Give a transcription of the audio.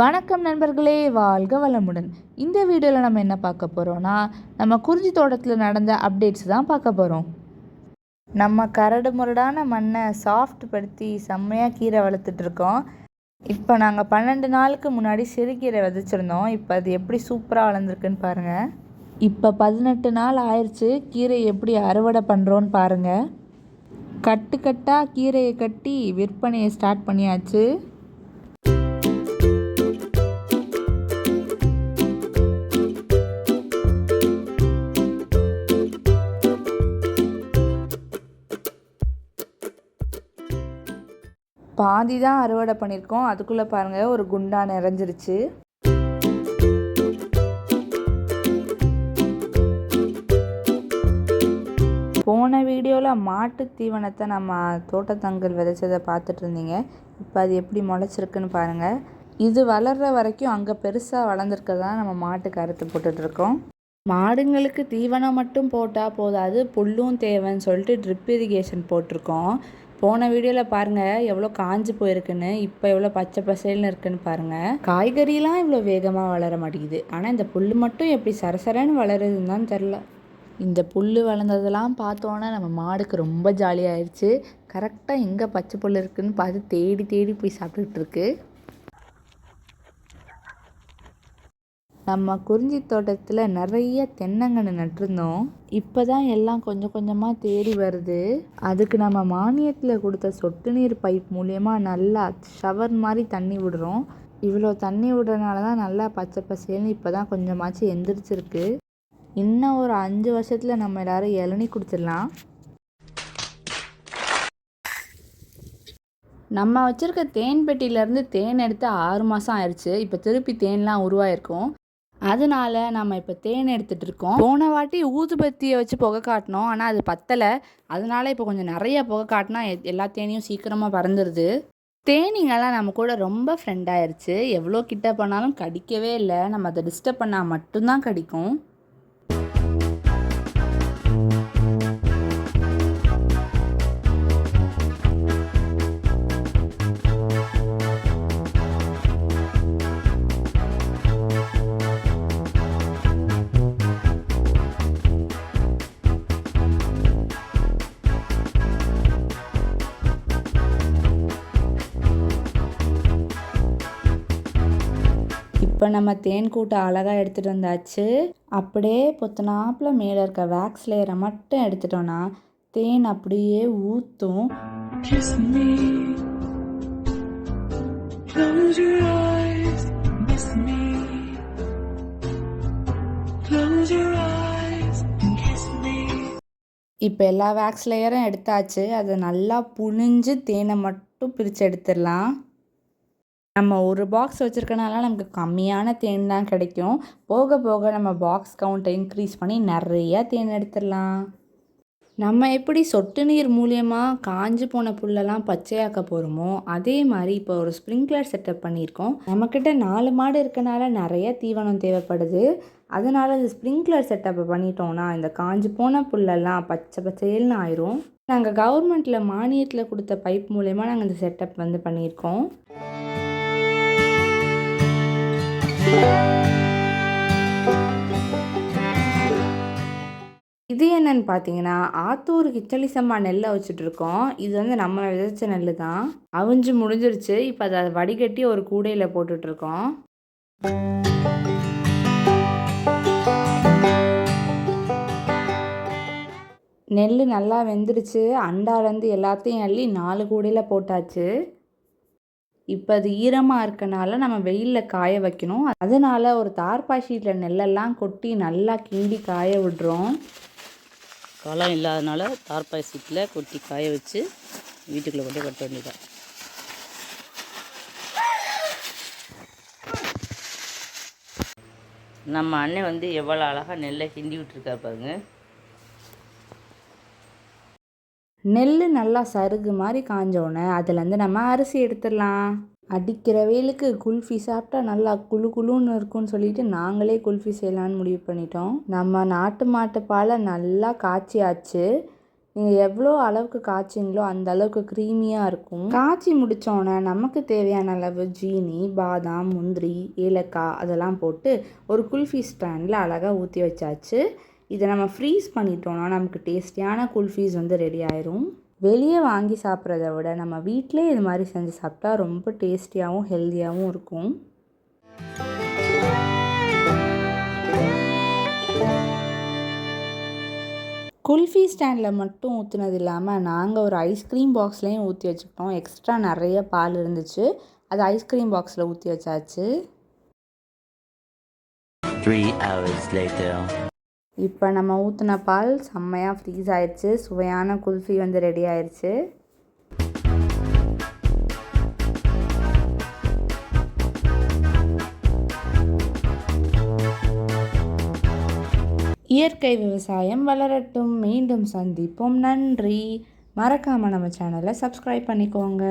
வணக்கம் நண்பர்களே வாழ்க வளமுடன். இந்த வீடியோவில் நம்ம என்ன பார்க்க போகிறோம்னா நம்ம குறிஞ்சி தோட்டத்தில் நடந்த அப்டேட்ஸ் தான் பார்க்க போகிறோம் நம்ம கரடு முரடான மண்ணை சாஃப்ட் படுத்தி செம்மையாக கீரை வளர்த்துட்ருக்கோம் இப்போ நாங்கள் பன்னெண்டு நாளுக்கு முன்னாடி சிறுகீரை விதைச்சிருந்தோம். இப்போ அது எப்படி சூப்பராக வளர்ந்துருக்குன்னு பாருங்கள் இப்போ பதினெட்டு நாள் ஆயிடுச்சு கீரை எப்படி அறுவடை பண்ணுறோன்னு பாருங்கள் கட்டு கட்டாக கீரையை கட்டி விற்பனையை ஸ்டார்ட் பண்ணியாச்சு. பாதி தான் அறுவடை பண்ணியிருக்கோம் அதுக்குள்ளே பாருங்கள் ஒரு குண்டா நிறைஞ்சிருச்சு. போன வீடியோவில் மாட்டு தீவனத்தை நம்ம தோட்டத்தங்கல் விதைச்சதை பார்த்துட்டு இருந்தீங்க. இப்போ அது எப்படி முளைச்சிருக்குன்னு பாருங்கள் இது வளர்கிற வரைக்கும் அங்கே பெருசாக வளர்ந்துருக்கதா நம்ம மாட்டுக்கு அறுத்து போட்டுட்ருக்கோம் மாடுங்களுக்கு தீவனம் மட்டும் போட்டால் போதாது புல்லும் தேவைன்னு சொல்லிட்டு ட்ரிப் இரிகேஷன் போட்டிருக்கோம். போன வீடியோவில் பாருங்கள் எவ்வளோ காஞ்சு போயிருக்குன்னு இப்போ எவ்வளோ பச்சை பசேல்னு இருக்குன்னு பாருங்கள் காய்கறிலாம் இவ்வளோ வேகமாக வளர மாட்டேங்குது. ஆனால் இந்த புல் மட்டும் எப்படி சரசரன்னு வளருதுன்னு தான் தெரில. இந்த புல் வளர்ந்ததெல்லாம் பார்த்தோன்னே நம்ம மாடுக்கு ரொம்ப ஜாலியாகிடுச்சு கரெக்டாக எங்கே பச்சை புல் இருக்குதுன்னு பார்த்து தேடி தேடி போய் சாப்பிட்டுட்டு நம்ம குறிஞ்சி தோட்டத்தில் நிறைய தென்னங்கன்று நட்டிருந்தோம். இப்போ தான் எல்லாம் கொஞ்சம் கொஞ்சமாக தேடி வருது. அதுக்கு நம்ம மானியத்தில் கொடுத்த சொட்டு நீர் பைப் மூலயமா நல்லா ஷவர் மாதிரி தண்ணி விடுறோம். இவ்வளோ தண்ணி விடுறனால தான் நல்லா பச்சை பசேல்னு இப்போ தான் கொஞ்சமாச்சும் எந்திரிச்சிருக்கு. இன்னும் ஒரு அஞ்சு வருஷத்தில் நம்ம எல்லோரும் இளநி கொடுத்துடலாம் நம்ம வச்சுருக்க தேன் பெட்டியிலேருந்து தேன் எடுத்து ஆறு மாதம் ஆயிடுச்சு இப்போ திருப்பி தேன்லாம் உருவாயிருக்கும். அதனால நம்ம இப்போ தேன் எடுத்துகிட்டு இருக்கோம். போன வாட்டி ஊதுபத்தியை வச்சு புகை காட்டினோம். ஆனால் அது பத்தலை. அதனால இப்போ கொஞ்சம் நிறைய புகை காட்டினா எல்லா தேனியும் சீக்கிரமாக பறந்துடுது தேனீங்கெல்லாம் நம்ம கூட ரொம்ப ஃப்ரெண்ட் ஆயிடுச்சு எவ்வளோ கிட்ட பண்ணாலும் கடிக்கவே இல்லை. நம்ம அதை டிஸ்டர்ப் பண்ணால் மட்டும்தான் கடிக்கும். இப்போ நம்ம தேன் கூட்டை அழகாக எடுத்துகிட்டு வந்தாச்சு. அப்படியே பொத்தனாப்பில் மேலே இருக்க வேக்ஸ் லேயரை மட்டும் எடுத்துட்டோன்னா தேன் அப்படியே ஊற்றும் இப்போ எல்லா வேக்ஸ் லேயரும் எடுத்தாச்சு. அதை நல்லா புழிஞ்சு தேனை மட்டும் பிரித்து எடுத்துடலாம். நம்ம ஒரு பாக்ஸ் வச்சுருக்கனால நமக்கு கம்மியான தேன் தான் கிடைக்கும். போக போக நம்ம பாக்ஸ் கவுண்ட்டை இன்க்ரீஸ் பண்ணி நிறையா தேன் எடுத்துடலாம். நம்ம எப்படி சொட்டு நீர் மூலியமாக காஞ்சு போன புல்லெல்லாம் பச்சையாக்க போகிறோமோ அதே மாதிரி இப்போ ஒரு ஸ்ப்ரிங்க்லர் செட்டப் பண்ணியிருக்கோம். நம்மக்கிட்ட நாலு மாடு இருக்கனால நிறைய தீவனம் தேவைப்படுது. அதனால் இந்த ஸ்ப்ரிங்க்லர் செட்டப்பை பண்ணிட்டோம்னா இந்த காஞ்சு போன புல்லெல்லாம் பச்சை பச்சையல்னு ஆயிரும். நாங்கள் கவர்மெண்ட்டில் மானியத்தில் கொடுத்த பைப் மூலயமா நாங்கள் இந்த செட்டப் வந்து பண்ணியிருக்கோம். பார்த்தீங்கன்னா ஆத்தூர் கிச்சலி சம்மா நெல்லை வச்சுட்ருக்கோம் இது வந்து நம்ம விதைச்ச நெல் தான். அவிஞ்சு முடிஞ்சிருச்சு. இப்போ அதை வடிகட்டி ஒரு கூடையில் போட்டுட்ருக்கோம். நெல் நல்லா வெந்துருச்சு. அண்டாலேருந்து எல்லாத்தையும் அள்ளி நாலு கூடையில் போட்டாச்சு. இப்போ அது ஈரமாக இருக்கனால நம்ம வெயிலில் காய வைக்கணும். அதனால் ஒரு தார்பாய் ஷீட்டில் நெல்லெல்லாம் கொட்டி நல்லா கிண்டி காய விடுறோம். களம் இல்லாதனால தார்பாய் சீட்டில் கொட்டி காய வச்சு வீட்டுக்குள்ளே கொண்டு கட்ட வேண்டியதான் நம்ம அண்ணன் வந்து எவ்வளோ அழகாக நெல்லை கிண்டி விட்டுருக்கா பாருங்க. நெல் நல்லா சருகு மாதிரி காஞ்சோடனே அதுலேருந்து நம்ம அரிசி எடுத்துடலாம். அடிக்கிற வெயிலுக்கு குல்ஃபி சாப்பிட்டா நல்லா குழு குழுன்னு இருக்கும்னு சொல்லிட்டு நாங்களே குல்ஃபி செய்யலான்னு முடிவு பண்ணிட்டோம். நம்ம நாட்டு மாட்டு பாலை நல்லா காய்ச்சியாச்சு. நீங்கள் எவ்வளோ அளவுக்கு காய்ச்சிங்களோ அந்த அளவுக்கு க்ரீமியாக இருக்கும். காய்ச்சி முடித்தோன்னே நமக்கு தேவையான அளவு ஜீனி பாதாம் முந்திரி ஏலக்காய் அதெல்லாம் போட்டு ஒரு குல்ஃபி ஸ்டாண்டில் அழகாக ஊற்றி வச்சாச்சு. இதை நம்ம ஃப்ரீஸ் பண்ணிட்டோம்னா நமக்கு டேஸ்டியான குல்ஃபீஸ் வந்து ரெடி ஆயிரும். வெளியே வாங்கி சாப்பிட்றத விட நம்ம வீட்டிலே இது மாதிரி செஞ்சு சாப்பிட்டா ரொம்ப டேஸ்டியாகவும் ஹெல்த்தியாகவும் இருக்கும். குல்ஃபி ஸ்டாண்டில் மட்டும் ஊற்றுனது இல்லாமல் நாங்கள் ஒரு ஐஸ்கிரீம் பாக்ஸ்லேயும் ஊற்றி வச்சுக்கிட்டோம். எக்ஸ்ட்ரா நிறைய பால் இருந்துச்சு. அது ஐஸ்கிரீம் பாக்ஸில் ஊற்றி வச்சாச்சு. இப்போ நம்ம ஊற்றின பால் செம்மையாக ஃப்ரீஸ் ஆயிடுச்சு சுவையான குல்ஃபி வந்து ரெடி ஆயிடுச்சு இயற்கை விவசாயம் வளரட்டும். மீண்டும் சந்திப்போம். நன்றி. மறக்காமல் நம்ம சேனலை சப்ஸ்கிரைப் பண்ணிக்கோங்க.